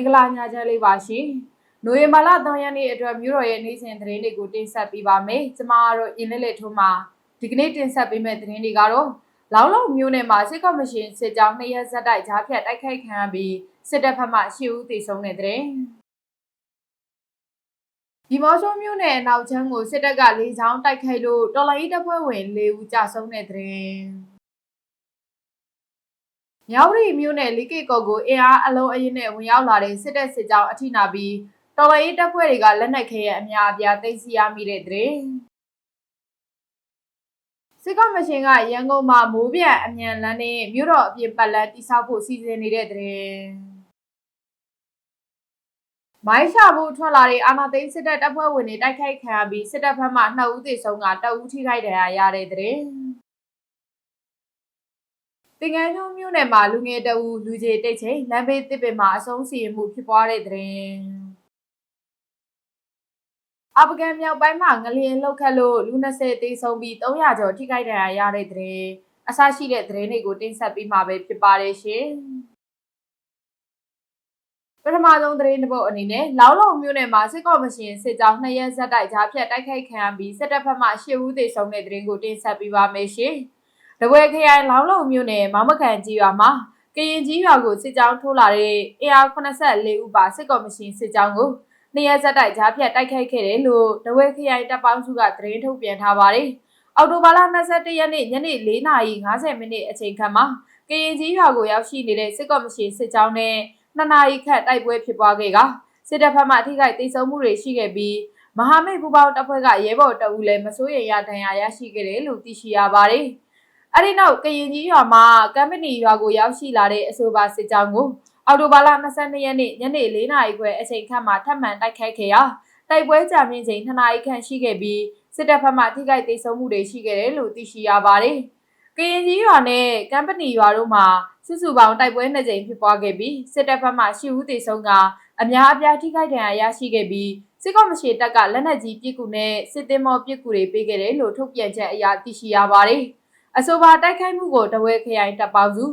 င်္ဂလာညချမ်းလေးပါရှင်။နိုဝင်ဘာလ3ရက်နေ့အတွက်မြို့တော်ရဲ့နေ့စဉ်သတင်းတွေကိုတင်ဆက်ပေးပါမယ်။ကျမတို့အင်းလေးလေးထိုးမှာဒီကနေ့တင်ဆက်ပေးမယ့်သတင်းတွေကတော့လောင်းလုံးမြို့နယ်မှာစစ်ကော်မရှင်စစ်ကြောင်းနှစ်ရက်ဆက်တိုက်ကြားဖြတ်တိုက်ခိုက်ခံရပြီးစစ်တပ်ဘက်မှရှစ်ဦးသေဆုံးတဲ့သတင်း။ဒီမော်ဆိုမြို့နယ်အနောက်ချမ်းကိုစစ်တပ်ကလေကြောင်းတိုက်ခိုက်လို့တော်လိုင်းတပ်ဖွဲ့ဝင်၄ဦးကြာဆုံးတဲ့သတင်း။ မြောက်ရီမြို့နယ်လိကိကော်ကိုအင်အားအလုံးအရင်နဲ့ဝင်ရောက်လာတဲ့စစ်တပ်စစ်ကြောင်းအထိနာပြီးတော်လိုင်းတပ်ဖွဲ့တွေကလက်နက်ခဲရဲ့အများအပြားသိမ်းဆည်းရမိတဲ့သတင်း။စစ်ကော်မရှင်ကရန်ကုန်မှာမိုးပြတ်အမြန်လန်းနဲ့မြို့တော်အပြင်ပတ်လန်းတိစောက်ဖို့စီစဉ်နေတဲ့သတင်း။မိုင်းရှာဖို့ထွက်လာတဲ့အာနာသိန်းစစ်တပ်တပ်ဖွဲ့ဝင်တွေတိုက်ခိုက်ခံရပြီးစစ်တပ်ဘက်မှ2ဦးသေဆုံးကတအဦးထိခိုက်ဒဏ်ရာရတဲ့သတ င်းတင်ငန်းကျုံမြို့နယ်မှာလူငယ်တအူလူကြီးတိတ်ချိန်လမ်းဘေးတစ်ပင်မှာအဆုံးစီရင်မှုဖြစ်ပွားတဲ့သတင်းအဖဂန်မြောက်ပိုင်းမှာငလျင်လှုပ်ခတ်လို့လူ20သေဆုံးပြီး300ကျော်ထိခိုက်ဒဏ်ရာရတဲ့သတင်းအဆရှိတဲ့သတင်းတွေကိုတင်ဆက်ပေးမှာပဲဖြစ်ပါတယ်ရှင်ပထမဆုံးသတင်းတစ်ပုဒ်အနေနဲ့လောင်းလုံးမြို့နယ်မှာစစ်ကော်မရှင်စစ်ကြောင်းနှစ်ရက်ဆက်တိုက်ကြားဖြတ်တိုက်ခိုက်ခံရပြီးစစ်တပ်ဘက်မှ၈ဦးသေဆုံးတဲ့သတင်းကိုတင်ဆက်ပေးပါမယ်ရှင်။ တပွဲခရိုင်လောင်းလုံးမြို့နယ်မောင်မကန်ကြီးရွာမှာကရင်ကြီးရွာကိုစစ်ကြောင်းထိုးလာတဲ့အင်အား84 ဦးပါစစ်ကော်မရှင်စစ်ကြောင်းကိုနှစ်ရက်ဆက်တိုက်ကြားဖြတ်တိုက်ခိုက်ခဲ့တယ်လို့တပွဲခရိုင်တပ်ပေါင်းစုကသတင်းထုတ်ပြန်ထားပါတယ်။အော်တိုဘာလ22ရက်နေ့ညနေ4:50မိနစ်အချိန်ခန့်မှာကရင်ကြီးရွာကိုရောက်ရှိနေတဲ့စစ်ကော်မရှင်စစ်ကြောင်းနဲ့နှစ်နာရီခန့်တိုက်ပွဲဖြစ်ပွားခဲ့ကစစ်တပ်ဘက်မှထိခိုက်ဒေဆုံးမှုတွေရှိခဲ့ပြီးမဟာမိတ်ပူပေါင်းတပ်ဖွဲ့ကရဲဘော်တအူလည်းမစိုးရိမ်ရဒဏ်ရာရရှိခဲ့တယ်လို့သိရှိရပါတယ်။ အဲဒီနောက်ကရင်ကြီးရွာမှာကမ်ပဏီရွာကိုရောက်ရှိလာတဲ့အဆိုပါစစ်ကြောင်းကိုအော်တိုဘာလ22ရက်နေ့ညနေ4နာရီခွဲအချိန်ခန့်မှာထပ်မံတိုက်ခိုက်ခဲ့ရာတိုက်ပွဲကြာမြင့်ချိန်2နာရီခန့်ရှိခဲ့ပြီးစစ်တပ်ဘက်မှထိခိုက်ဒေဆုံးမှုတွေရှိခဲ့တယ်လို့သိရှိရပါတယ်။ကရင်ကြီးရွာနဲ့ကမ်ပဏီရွာတို့မှာစုစုပေါင်းတိုက်ပွဲနှစ်ကြိမ်ဖြစ်ပွားခဲ့ပြီးစစ်တပ်ဘက်မှရှစ်ဦးသေဆုံးကအများအပြားထိခိုက်ဒဏ်ရာရရှိခဲ့ပြီးစစ်ကော်မရှင်တပ်ကလက်နက်ကြီးပစ်ကူနဲ့စစ်သည်မော်ပစ်ကူတွေပေးခဲ့တယ်လို့ထုတ်ပြန်ချက်အရသိရှိရပါတယ်။ အဆိုပါတိုက်ခိုက်မှုကိုတဝဲခရိုင်တပ်ပေါင်းစု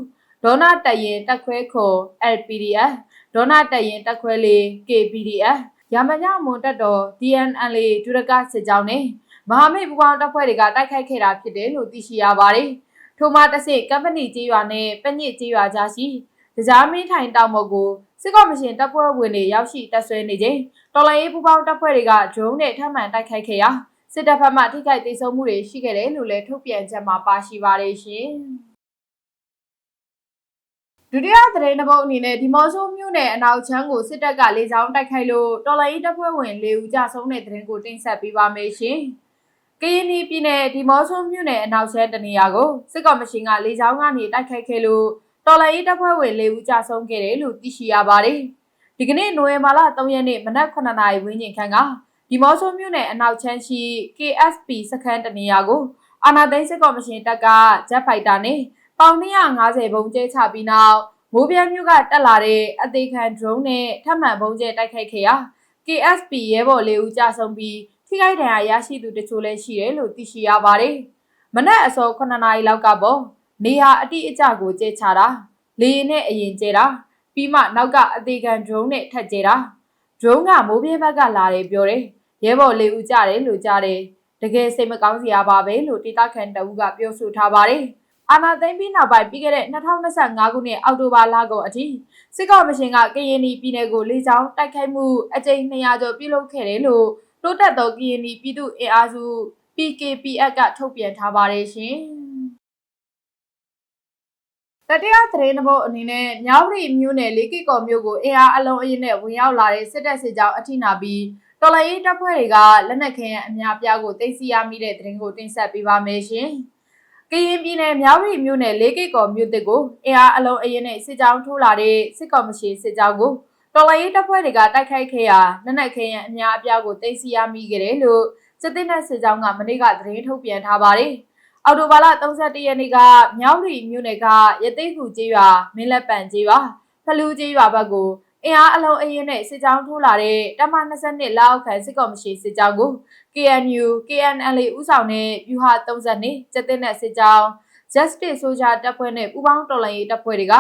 ဒေါနာတရင်တက်ခွဲခေါ် LPDF ဒေါနာတရင်တက်ခွဲလေး KPDF ရမညမွန်တက်တော် DNL ဒုရကစစ်ကြောင်းနဲ့မဟာမိတ်ပူးပေါင်းတပ်ဖွဲ့တွေကတိုက်ခိုက်ခဲ့တာဖြစ်တယ်လို့သိရှိရပါတယ်။ထိုမှတစ်ဆင့်ကမ်ပဏီကြီးရွာနဲ့ပညစ်ကြီးရွာကြားရှိတရားမင်းထိုင်တောင်ပေါ်ကိုစစ်ကော်မရှင်တပ်ဖွဲ့ဝင်တွေရောက်ရှိတပ်ဆွဲနေချိန်တော်လိုင်းရေးပူးပေါင်းတပ်ဖွဲ့တွေက drone နဲ့ထပ်မံတိုက်ခိုက်ခဲ့ရာ စစ်တပ်ဘက်မှထိခိုက်ဒေဆုံးမှုတွေရှိခဲ့တယ်လို့လည်းထုတ်ပြန်ချက်မှာပါရှိပါတယ်ရှင်။ဒုတိယသတင်းတစ်ပုဒ်အနေနဲ့ဒီမော့ဆိုမြို့နယ်အနောက်ချမ်းကိုစစ်တပ်ကလေကြောင်းတိုက်ခိုက်လို့တော်လိုင်းရေးတပ်ဖွဲ့ဝင်၄ဦးကြာဆုံးတဲ့သတင်းကိုတင်ဆက်ပေးပါမယ်ရှင်။ကရင်ပြည်နယ်ဒီမော့ဆိုမြို့နယ်အနောက်ချမ်းတနေရာကိုစစ်ကောင်မရှင်ကလေကြောင်းကနေတိုက်ခိုက်ခဲ့လို့တော်လိုင်းရေးတပ်ဖွဲ့ဝင်၄ဦးကြာဆုံးခဲ့တယ်လို့သိရှိရပါတယ်။ဒီကနေ့နိုဝင်ဘာလ3ရက်နေ့မနက်9:00နာရီဝန်းကျင်ခန့်က ဒီမော့ဆိုမြို့နယ်အနောက်ချမ်းရှိ KSP စခန်းတနေရာကိုအာနာသိန်းစစ်ကော်မရှင်တပ်ကဂျက်ဖိုက်တာနဲ့ပေါင်250ဘုံကျဲချပြီးနောက်မိုးပြဲမြို့ကတက်လာတဲ့အသေးခံ drone နဲ့ထပ်မံဘုံကျဲတိုက်ခိုက်ခဲ့ရာ KSP ရဲဘော်၄ဦးကြာဆုံးပြီးထိခိုက်ဒဏ်ရာရရှိသူတချို့လည်းရှိတယ်လို့သိရှိရပါတယ်။မနက်အစော9နာရီလောက်ကပေါ့နေဟာအတိအကျကိုကျဲချတာလေရင်နဲ့အရင်ကျဲတာပြီးမှနောက်ကအသေးခံ drone နဲ့ထပ်ကျဲတာ drone ကမိုးပြဲဘက်ကလာတယ်ပြောတယ် ရဲဘော်လေးဦးကြတယ်လို့ကြားတယ်တကယ်စိတ်မကောင်းစရာပါပဲလို့ဒေတာခန်တအူးကပြောဆိုထားပါတယ်အာနာသိမ့်ပြီးနောက်ပိုင်းပြီးခဲ့တဲ့2025ခုနှစ်အောက်တိုဘာလကုန်အထိစစ်ကော်မရှင်ကကရင်ပြည်နယ်ကိုလေကြောင်းတိုက်ခိုက်မှုအကြိမ်200ကျော်ပြုလုပ်ခဲ့တယ်လို့တိုးတက်သောကရင်ပြည်သူ့အင်အားစု PKPF ကထုတ်ပြန်ထားပါတယ်ရှင်။တတိယသတင်းတစ်ပုဒ်အနေနဲ့မြောက်ရီမြို့နယ်လေးကီကော်မြို့ကိုအင်အားအလုံးအရင်နဲ့ဝင်ရောက်လာတဲ့စစ်တပ်စစ်ကြောင်းအထိနာပြီး တော်လိုင်းတပ်ဖွဲ့တွေကလက်နက်ခဲယံအများပြားကိုသိမ်းဆည်းရမိတဲ့သတင်းကိုတင်ဆက်ပေးပါမယ်ရှင်။ကရင်ပြည်နယ်မြောက်ရီမြို့နယ်လေးကီကော်မြို့တစ်ကိုအင်အားအလုံးအရင်နဲ့စစ်ကြောင်းထိုးလာတဲ့စစ်ကော်မရှင်စစ်ကြောင်းကိုတော်လိုင်းတပ်ဖွဲ့တွေကတိုက်ခိုက်ခဲ့ရာလက်နက်ခဲယံအများအပြားကိုသိမ်းဆည်းရမိခဲ့တယ်လို့စစ်တပ်နဲ့စစ်ကြောင်းကမနေ့ကသတင်းထုတ်ပြန်ထားပါတယ်။အော်တိုဘာလ31ရက်နေ့ကမြောက်ရီမြို့နယ်ကရသိကူကျေးရွာမင်းလက်ပံကျေးရွာဖလူကျေးရွာဘက်ကို အင်အားအလုံးအရင်နဲ့စစ်ကြောင်းထိုးလာတဲ့တမ22လောက်အခန့်စစ်ကော်မရှင်စစ်ကြောင်းကို KNU KNL ဥဆောင်တဲ့ဗျူဟာ32ကျက်တဲ့စစ်ကြောင်း Justice Soldier တပ်ဖွဲ့နဲ့ပူးပေါင်းတော်လှန်ရေးတပ်ဖွဲ့တွေက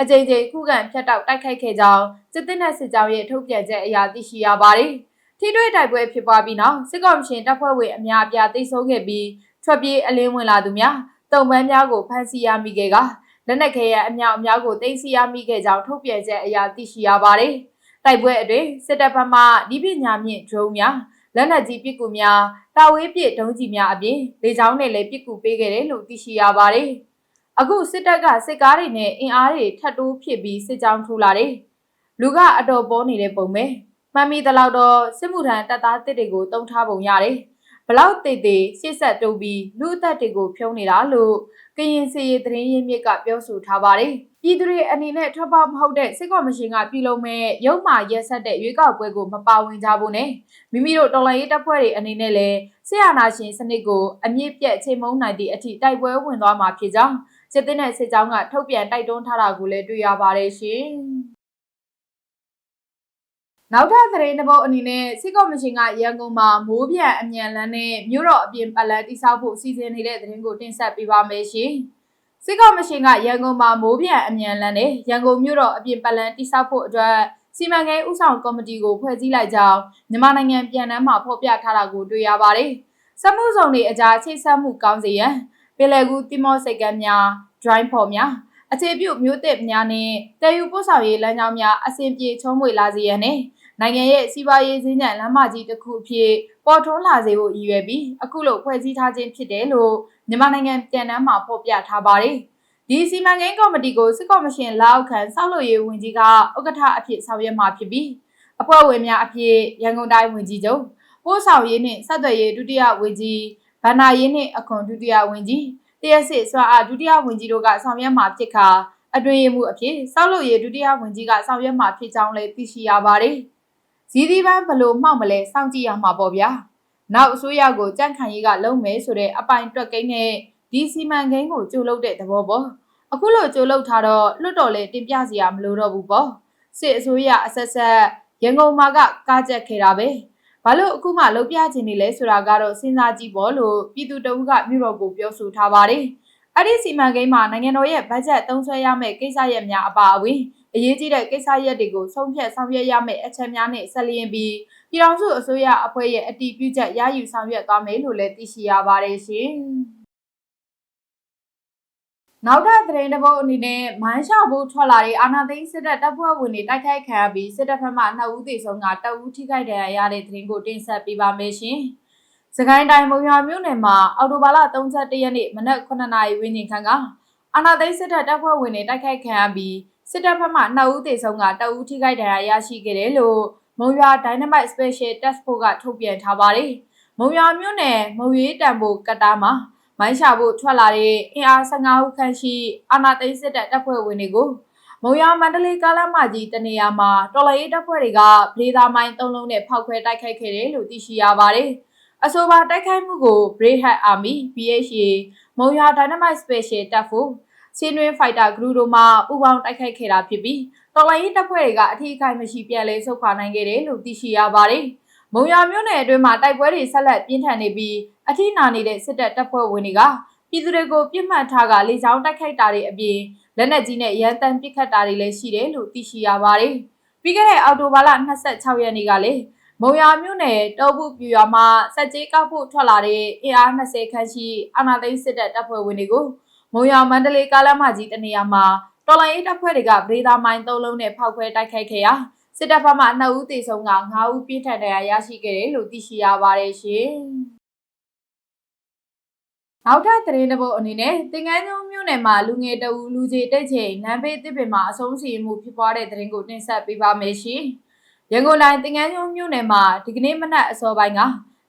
အကြိမ်ကြိမ်ခုခံဖျက်တောက်တိုက်ခိုက်ခဲ့ကြောင်းစစ်တပ်နဲ့စစ်ကြောင်းရဲ့ထုတ်ပြန်ချက်အရသိရှိရပါတယ်။ထိတွေ့တိုက်ပွဲဖြစ်ပွားပြီးနောက်စစ်ကောင်ရှင်တပ်ဖွဲ့ဝင်အများအပြားတိုက်ဆုံခဲ့ပြီးထွက်ပြေးအလင်းဝင်လာသူများတုံပန်းများကိုဖမ်းဆီးရမိခဲ့က လက်နက်ခဲယံအများအများကိုသိမ်းဆည်းရမိခဲ့ကြောင်းထုတ်ပြန်ချက်အရသိရှိရပါတယ်။တိုက်ပွဲအတွင်းစစ်တပ်ဘက်မှဒီပညာမြင့်ဒရုန်းများလက်နက်ကြီးပစ်ကူများတာဝေးပစ်ဒုံးကြီးများအပြင်လေကြောင်းနဲ့လည်းပစ်ကူပေးခဲ့တယ်လို့သိရှိရပါတယ်။အခုစစ်တပ်ကစစ်ကားတွေနဲ့အင်အားတွေထပ်တိုးဖြစ်ပြီးစစ်ကြောင်းထိုးလာတယ်။လူကအတော်ပေါ်နေတဲ့ပုံပဲ။မှန်မီတလောက်တော့စစ်မှုထမ်းတပ်သားတစ်တွေကိုတုံထားပုံရတယ်။ ဘလောက်တေတေရှစ်ဆက်တုံးပြီးလူအသက်တွေကိုဖြုံးနေတာလို့ကရင်စီရီသတင်းရင်းမြစ်ကပြောဆိုထားပါတယ်။ပြည်သူတွေအနေနဲ့ထွက်ပေါက်မဟုတ်တဲ့စစ်ကော်မရှင်ကပြည်လုံးမဲ့ရုံမာရက်ဆက်တဲ့ရွေးကောက်ပွဲကိုမပါဝင်ကြဘူးနဲ့မိမိတို့တော်လှန်ရေးတပ်ဖွဲ့တွေအနေနဲ့လည်းဆရာနာရှင်စနစ်ကိုအမြင့်ပြတ်ချိန်မုံနိုင်သည့်အထိတိုက်ပွဲဝင်သွားမှာဖြစ်ကြောင်းစစ်တပ်နဲ့စစ်ကြောင်းကထုတ်ပြန်တိုက်တွန်းထားတာကိုလည်းတွေ့ရပါတယ်ရှင်။ နောက်ထပ်သတင်းတစ်ပုဒ်အနေနဲ့စစ်ကော်မရှင်ကရန်ကုန်မှာမိုးပြန်အမြန်လန်းနဲ့မြို့တော်အပြင်ပတ်လန်းတိစောက်ဖို့စီစဉ်နေတဲ့သတင်းကိုတင်ဆက်ပေးပါမယ်ရှင်။စစ်ကော်မရှင်ကရန်ကုန်မှာမိုးပြန်အမြန်လန်းနဲ့ရန်ကုန်မြို့တော်အပြင်ပတ်လန်းတိစောက်ဖို့အတွက်စီမံကိန်းဥဆောင်ကော်မတီကိုဖွဲ့စည်းလိုက်ကြောင်းမြန်မာနိုင်ငံပြည်내မှာဖော်ပြထားတာကိုတွေ့ရပါတယ်။စက်မှုဆောင်တွေအကြားချိတ်ဆက်မှုကောင်းစေရန်ပင်လယ်ကူးတိမောစိတ်ကမ်းများ dry ဖော်များအခြေပြုမျိုးသစ်များနဲ့တည်ယူပို့ဆောင်ရေးလမ်းကြောင်းများအဆင်ပြေချုံးမွေလာစေရန်နဲ့ နိုင်ငံရဲ့စီးပွားရေးဈေးညံလမ်းမကြီးတစ်ခုအဖြစ်ပေါ်ထွန်းလာစေဖို့ရည်ရွယ်ပြီးအခုလိုဖွဲ့စည်းထားခြင်းဖြစ်တယ်လို့မြန်မာနိုင်ငံပြည်내မှာဖော်ပြထားပါတယ်။ဒီစီမံကိန်းကော်မတီကိုစစ်ကော်မရှင်လက်အောက်ခံစောက်လို့ရေးဝန်ကြီးကဥက္ကဋ္ဌအဖြစ်ဆောင်ရွက်မှာဖြစ်ပြီးအဖွဲ့ဝင်များအဖြစ်ရန်ကုန်တိုင်းဝန်ကြီးချုပ်ပို့ဆောင်ရေးနှင့်ဆက်သွယ်ရေးဒုတိယဝန်ကြီးဗန္နာရေးနှင့်အခွန်ဒုတိယဝန်ကြီးတရက်စစ်စွာအားဒုတိယဝန်ကြီးတို့ကဆောင်ရွက်မှာဖြစ်ခါအတွင်းမှုအဖြစ်စောက်လို့ရေးဒုတိယဝန်ကြီးကဆောင်ရွက်မှာဖြစ်ကြောင်းလည်းသိရှိရပါတယ်။ ဇီးသီးပန်းဘလို့မှောက်မလဲစောင့်ကြည့်ရမှာပေါ့ဗျာ။နောက်အစိုးရကိုကြန့်ခိုင်ရေးကလုံမဲဆိုတဲ့အပိုင်တွက်ကိန်းနဲ့ဒီစီမံကိန်းကိုကြိုလုပ်တဲ့သဘောပေါ့။အခုလိုကြိုလုပ်ထားတော့လွတ်တော်လဲတင်ပြစရာမလိုတော့ဘူးပေါ့။စစ်အစိုးရအဆက်ဆက်ရန်ကုန်မှာကကားကြက်ခဲ့တာပဲ။ဘာလို့အခုမှလုံပြချင်နေလဲဆိုတာကတော့စဉ်းစားကြည့်ပေါ့လို့ပြည်သူတအုပ်ကမြို့တော်ကိုပြောဆိုထားပါတယ်။အဲ့ဒီစီမံကိန်းမှာနိုင်ငံတော်ရဲ့ဘတ်ဂျက်သုံးစွဲရမယ့်ကိစ္စရပ်များအပါအဝင် အရေးကြီးတဲ့ကိစ္စရပ်တွေကိုဆုံးဖြတ်ဆောင်ရွက်ရမယ့်အချက်များနဲ့ဆက်လျင်ပြီးပြည်ထောင်စုအစိုးရအဖွဲ့ရဲ့အတည်ပြုချက်ရယူဆောင်ရွက်သွားမယ်လို့လည်းသိရှိရပါတယ်ရှင်။နောက်ထပ်သတင်းတစ်ပုဒ်အနေနဲ့မိုင်းရှာဖို့ထွက်လာတဲ့အာနာသိန်းစစ်တပ်တပ်ဖွဲ့ဝင်တွေတိုက်ခိုက်ခံရပြီးစစ်တပ်ဘက်မှ2ဦးသေဆုံးကတအဦးထိခိုက်ဒဏ်ရာရတဲ့သတင်းကိုတင်ဆက်ပေးပါမယ်ရှင်။စကိုင်းတိုင်းမုံရွာမြို့နယ်မှာအော်တိုဘာလ31ရက်နေ့မနက်9:00နာရီဝန်းကျင်ခန့်ကအာနာသိန်းစစ်တပ်တပ်ဖွဲ့ဝင်တွေတိုက်ခိုက်ခံရပြီး စစ်တပ်ဘက်မှ2ဦးသေဆုံးကတအဦးထိခိုက်ဒဏ်ရာရရှိခဲ့တယ်လို့မုံရွာ Dynamite Special Task Force ကထုတ်ပြန်ထားပါတယ်။မုံရွာမြို့နယ်မုံရွေးတံပိုးကတားမှာမိုင်းရှာဖို့ထွက်လာတဲ့အင်အား15ဦးခန့်ရှိအာနာသိန်းစစ်တပ်တပ်ဖွဲ့ဝင်တွေကိုမုံရမန္တလေးကားလမ်းမကြီးတနေရာမှာတော်လှန်ရေးတပ်ဖွဲ့တွေကဗလေသာမိုင်း၃လုံးနဲ့ဖောက်ခွဲတိုက်ခိုက်ခဲ့တယ်လို့သိရှိရပါတယ်။အဆိုပါတိုက်ခိုက်မှုကို Brave Hat Army BHA မုံရ Dynamite Special Task Force စီနွင်းဖိုက်တာဂရုတို့မှပူးပေါင်းတိုက်ခိုက်ခဲ့တာဖြစ်ပြီးတော်လိုင်းရေးတပ်ဖွဲ့တွေကအထီးအခိုက်မရှိပြန်လဲဆုတ်ခွာနိုင်ခဲ့တယ်လို့သိရှိရပါတယ်။မုံရမြို့နယ်အတွင်းမှာတိုက်ပွဲတွေဆက်လက်ပြင်းထန်နေပြီးအထီးနာနေတဲ့စစ်တပ်တပ်ဖွဲ့ဝင်တွေကပြည်သူတွေကိုပြစ်မှတ်ထားကလေကြောင်းတိုက်ခိုက်တာတွေအပြင်လက်နက်ကြီးနဲ့ရန်တမ်းပစ်ခတ်တာတွေလည်းရှိတယ်လို့သိရှိရပါတယ်။ပြီးခဲ့တဲ့အောက်တိုဘာလ26ရက်နေ့ကလည်းမုံရမြို့နယ်တောဘူးပြူရွာမှာစက်ကြီးကောက်ဖို့ထွက်လာတဲ့အင်အား20ခန့်ရှိအာနာသိန်းစစ်တပ်တပ်ဖွဲ့ဝင်တွေကို မုံရမန္တလေးကားလမ်းမကြီးတနေရာမှာတော်လိုင်းရေးတပ်ဖွဲ့တွေကဗဒေသာမိုင်း၃လုံးနဲ့ဖောက်ခွဲတိုက်ခိုက်ခဲ့ရာစစ်တပ်ဘက်မှ2ဦးသေဆုံးက9ဦးပြစ်ထန်ဒဏ်ရာရရှိခဲ့တယ်လို့သိရှိရပါတယ်ရှင်။နောက်ထပ်သတင်းတစ်ပုဒ်အနေနဲ့တင်ကန်းကျုံမြို့နယ်မှာလူငယ်တအူလူကြီးတိတ်ချိန်နန်းပေးတစ်ပင်မှာအဆုံးစီမှုဖြစ်ပွားတဲ့သတင်းကိုတင်ဆက်ပေးပါမယ်ရှင်။ရန်ကုန်တိုင်းတင်ကန်းကျုံမြို့နယ်မှာဒီကနေ့မနက်အစောပိုင်းက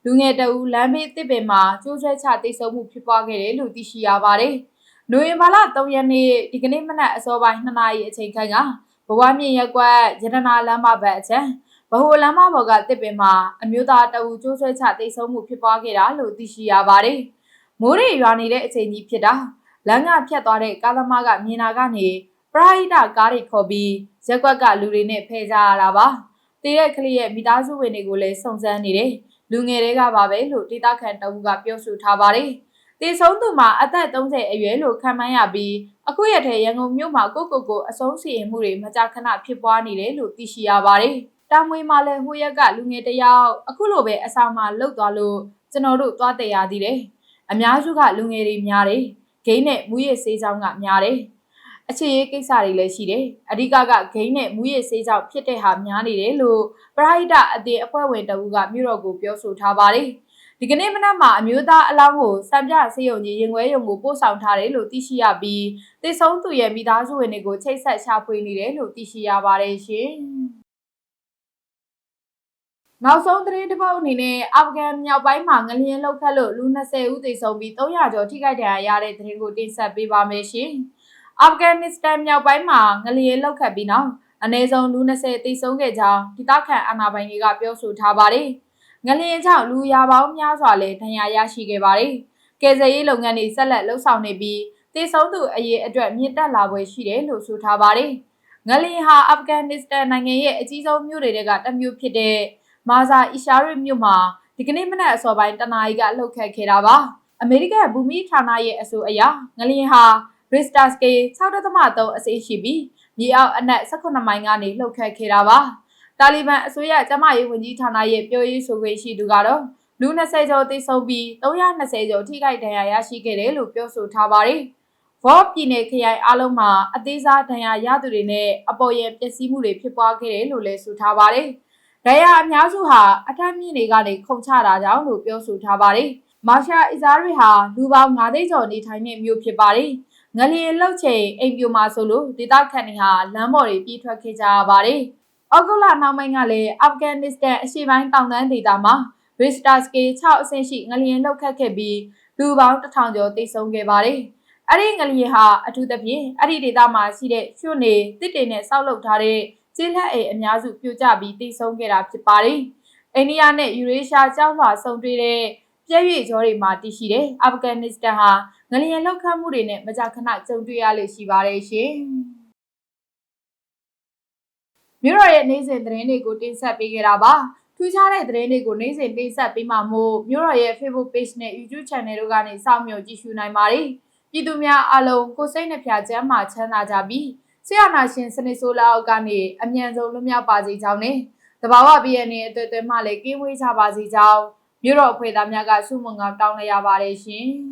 လူငယ်တအူလမ်းဘေးတစ်ပင်မှာကျိုးဆွဲချတိတ်ဆုံးမှုဖြစ်ပွားခဲ့တယ်လို့သိရှိရပါတယ်။ နိုဝင်ဘာလ3ရက်နေ့ဒီကနေ့မနက်အစောပိုင်း2နာရီအချိန်ခန့်ကဘဝမြင့်ရက်ကွက်ရတနာလမ်းမဘက်အချမ်းဗဟိုလမ်းမပေါ်ကတစ်ပင်မှာအမျိုးသားတအူကျိုးဆွဲချတိတ်ဆုံးမှုဖြစ်ပွားခဲ့တာလို့သိရှိရပါတယ်။မိုးရေရွာနေတဲ့အချိန်ကြီးဖြစ်တာလမ်းကဖြတ်သွားတဲ့ကားသမားကမြင်တာကနေပရာဟိတကားတွေခေါ်ပြီးရက်ကွက်ကလူတွေနဲ့ဖဲကြရတာပါတည်တဲ့ကလေးရဲ့မိသားစုဝင်တွေကိုလည်းစုံစမ်းနေတယ်လူငယ်တွေကပါပဲလို့ဒေတာခန်တအူးကပြောဆိုထားပါတယ် တတည်ဆုံးသူမှာအသက်30အရွယ်လို့ခန့်မှန်းရပြီးအခုရက်ထဲရန်ကုန်မြို့မှာကိုကိုကိုအဆုံးစီရင်မှုတွေမကြာခဏဖြစ်ပွားနေတယ်လို့သိရှိရပါတယ်။တာမွေမှာလည်းဟိုရက်ကလူငယ်တစ်ယောက်အခုလိုပဲအဆောင်မှာလှုပ်သွားလို့ကျွန်တော်တို့သွားတယ်ရသေးတယ်။အများစုကလူငယ်တွေများတယ်။ဂိမ်းနဲ့မူရစ်ဆေးကြောင်းကများတယ်။အခြေရေးကိစ္စတွေလည်းရှိတယ်။အဓိကကဂိမ်းနဲ့မူရစ်ဆေးကြောင်းဖြစ်တဲ့ဟာများနေတယ်လို့ပရိုက်တာအသင်းအဖွဲ့ဝင်တအူးကမြို့တော်ကိုပြောဆိုထားပါတယ်။ ဒီကနေ့မနက်မှာအမျိုးသားအလောင်းကိုစံပြဆေးရုံကြီးရင်ခွဲရုံကိုပို့ဆောင်ထားတယ်လို့သိရှိရပြီးတည်ဆုံးသူရဲ့မိသားစုဝင်တွေကိုချိတ်ဆက်ရှာဖွေနေတယ်လို့သိရှိရပါတယ်ရှင်။နောက်ဆုံးသတင်းတစ်ပုဒ်အနေနဲ့အာဖဂန်မြောက်ပိုင်းမှာငလျင်လောက်ခတ်လို့လူ20ဦးသေဆုံးပြီး300ကျော်ထိခိုက်ဒဏ်ရာရတဲ့သတင်းကိုတင်ဆက်ပေးပါမယ်ရှင်။အာဖဂန်နစ္စတန်မြောက်ပိုင်းမှာငလျင်လောက်ခတ်ပြီးနောက်အနည်းဆုံးလူ20သေဆုံးခဲ့ကြောင်းဒေသခံအာဏာပိုင်တွေကပြောဆိုထားပါတယ်။ ငလျင်ကြောင့်လူရာပေါင်းများစွာလည်းဒဏ်ရာရရှိခဲ့ပါတယ်။ကယ်ဆယ်ရေးလုပ်ငန်းတွေဆက်လက်လှုပ်ဆောင်နေပြီးသေဆုံးသူအရေးအတွက်မြင့်တက်လာပွဲရှိတယ်လို့ဆိုထားပါတယ်။ငလျင်ဟာအာဖဂန်နစ္စတန်နိုင်ငံရဲ့အကြီးဆုံးမြို့တွေကတစ်မြို့ဖြစ်တဲ့မာဇာအီရှာရစ်မြို့မှာဒီကနေ့မနက်အစောပိုင်းတနာရီကလှုပ်ခတ်ခဲ့တာပါ။အမေရိကန်ဘူမိဌာနရဲ့အဆိုအရငလျင်ဟာ Richter scale 6.3အစိရှိပြီးမြေအောက်အနက်18မိုင်ကနေလှုပ်ခတ်ခဲ့တာပါ။ တာလီဘန်အစိုးရကျမရေးဝန်ကြီးဌာနရဲ့ပြောရေးဆိုခွင့်ရှိသူကတော့လူ20ကျော်သေဆုံးပြီး320ကျော်ထိခိုက်ဒဏ်ရာရရှိခဲ့တယ်လို့ပြောဆိုထားပါတယ်။ဘော့ပြည်နယ်ခရိုင်အလုံးမှာအသေးစားဒဏ်ရာရသူတွေနဲ့အပေါ်ရပျက်စီးမှုတွေဖြစ်ပွားခဲ့တယ်လို့လည်းဆိုထားပါတယ်။ဒဏ်ရာအများစုဟာအထက်မြင့်တွေကနေခုန်ချတာကြောင့်လို့ပြောဆိုထားပါတယ်။မာရှာအီဇာရီဟာလူပေါင်း9သိန်းကျော်နေထိုင်တဲ့မြို့ဖြစ်ပါတယ်။ငလျင်လှုပ်ချိန်အိမ်ပြိုမှာဆိုလို့ဒေသခံတွေဟာလမ်းပေါ်တွေပြေးထွက်ခဲ့ကြရပါတယ်။ အောက်ဂုလနောက်ပိုင်းကလည်းအာဖဂန်နစ္စတန်အရှေ့ပိုင်းတောင်တန်းဒေသမှာ Richter scale 6အဆင့်ရှိငလျင်လှုပ်ခတ်ခဲ့ပြီးလူပေါင်း1000ကျော်သေဆုံးခဲ့ပါတယ်။အဲ့ဒီငလျင်ဟာအထူးသဖြင့်အဲ့ဒီဒေသမှာရှိတဲ့ရွှွနေတစ်တွေနဲ့ဆောက်လုပ်ထားတဲ့ကျေးလက်အိမ်အများစုပြိုကျပြီးသေဆုံးခဲ့တာဖြစ်ပါတယ်။အိန္ဒိယနဲ့ယူရေးရှားကြောက်လွှာဆုံတွေ့တဲ့ပြည့်ရွေ့ကြောတွေမှာတည်ရှိတဲ့အာဖဂန်နစ္စတန်ဟာငလျင်လှုပ်ခတ်မှုတွေနဲ့မကြာခဏကြုံတွေ့ရလေရှိပါတယ်ရှင်။ မြို့တော်ရဲ့နေ့စဉ်သတင်းတွေကိုတင်ဆက်ပေးခဲ့တာပါ။ထူးခြားတဲ့သတင်းတွေကိုနေ့စဉ်တင်ဆက်ပေးမှာမို့မြို့တော်ရဲ့ Facebook Page နဲ့ YouTube Channel တို့ကနေစောင့်မျှော်ကြည့်ရှုနိုင်ပါတယ်။ပြည်သူများအားလုံးကိုစိတ်နှပြချမ်းမှချမ်းသာကြပြီးဆရာနာရှင်စနစ်ဆိုးလောက်ကနေအမြန်ဆုံးလွတ်မြောက်ပါစေကြောင်းနဲ့တဘာဝပြည်ရနေအတွေ့အကြုံမှလည်းကင်းဝေးကြပါစေကြောင်းမြို့တော်အဖွဲ့သားများကဆုမွန်ကောင်းတောင်းလိုက်ရပါတယ်ရှင်။